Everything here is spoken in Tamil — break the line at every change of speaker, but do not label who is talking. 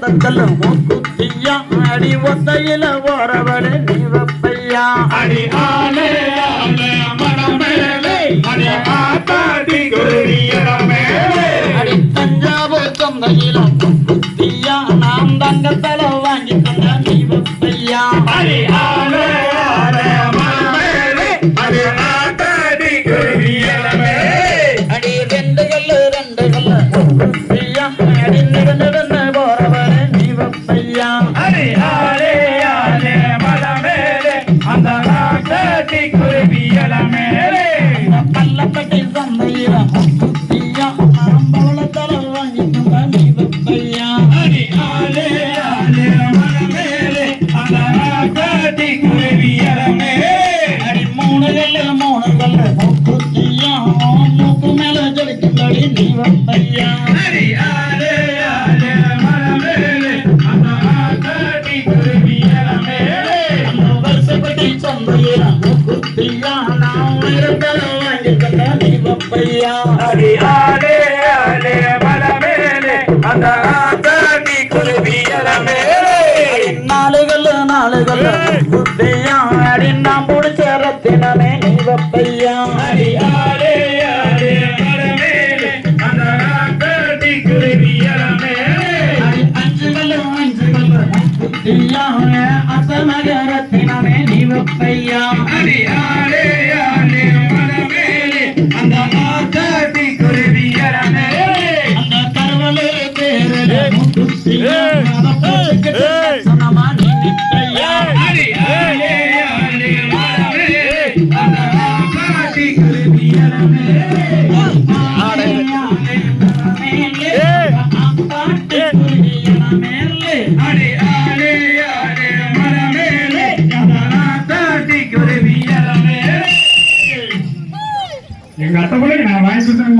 மூக்குத்தியா அடி ஒத்தையில ஓரவடு நீ வப்பையா
அடி ஆலே ஆலே மனமேலே அடி ஆத்தாடி குருவியரமேலே
அடி தஞ்சாவூர் சந்தையில மூக்குத்தியா நாம் தங்கத்தல வாங்கி தந்த நீ வப்பையா
அடி ஆலே ஆலே மனமேலே அடி ஆத்தாடி குருவியரமேலே
அடி ரெண்டு கல்லு ரெண்டு கல்லு அடி நிறு பல்லப்பட்டி சந்தையில மூக்குத்தியா நாம் பவளத்தல வாங்கி தந்த நீ வப்பையா
ஆலே ஆலே மனமேலே
அடி மூக்கு மேல நீ வப்பையா
அந்த
வருஷப்பட்டி சந்தையில மூக்குத்தியா நாம் இருந்தல வாங்கி நீ வப்பையா
அடி
நாம் பிடிச்ச ரத்தினமே
எங்க அத்தை கூட நான் வாங்கி கொடுத்தேன்